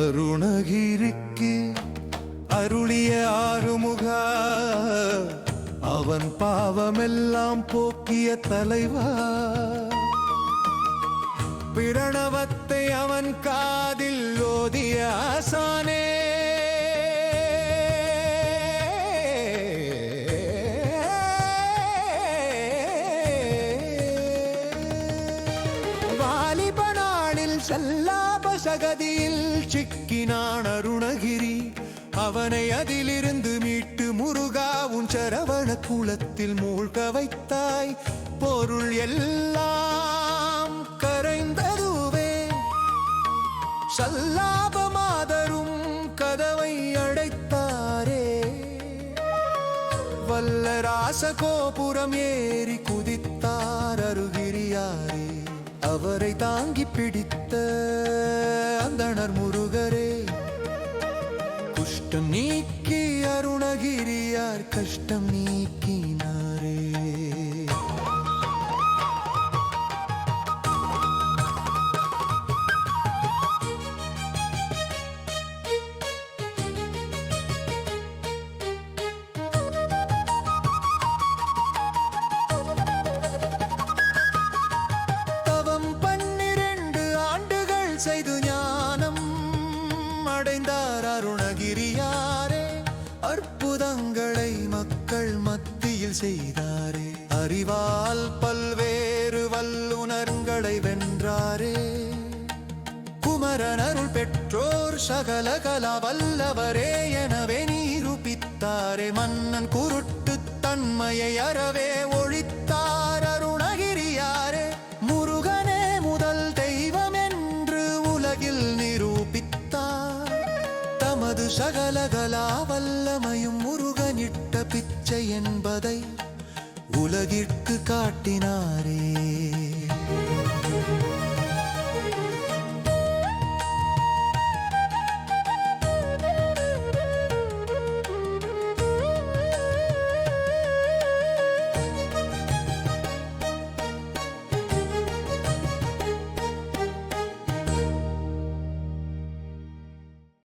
அருணகிரிக்கு அருளிய ஆறுமுகா அவன் பாவமெல்லாம் போக்கிய தலைவா. பிரணவத்தை அவன் காதில் ஓதிய ஆசானே. வாலிப நாளில் செல்லாப சகதியில் சிக்கினான் அருணகிரி. அவனை அதிலிருந்து மீட்டு முருகா உன் சரவண குளத்தில் மூழ்க வைத்தாய். பொருள் எல்லாம் கரைந்ததுவே. சல்லாப மாதரும் கதவை அடைத்தாரே. வல்ல ராசகோபுரம் ஏறி குதித்தார் அருகிரியாரே. அவரை தாங்கி பிடித்த அந்தனர் முருகரே குஷ்டம் நீக்கி அருணகிரியார் கஷ்டம் நீக்கினார் செய்து ஞானம் அடைந்தார் அருணகிரியாரே. அற்புதங்களை மக்கள் மத்தியில் செய்தாரே. அறிவால் பல்வேறு வல்லுனர்களை வென்றாரே. குமரன் அருள் பெற்றோர் சகல கலா வல்லவரே எனவே நிரூபித்தாரே. மன்னன் குருட்டு தன்மையை அறவே சகலகலா வல்லமையும் முருகனிட்ட பிச்சை என்பதை உலகிற்கு காட்டினாரே.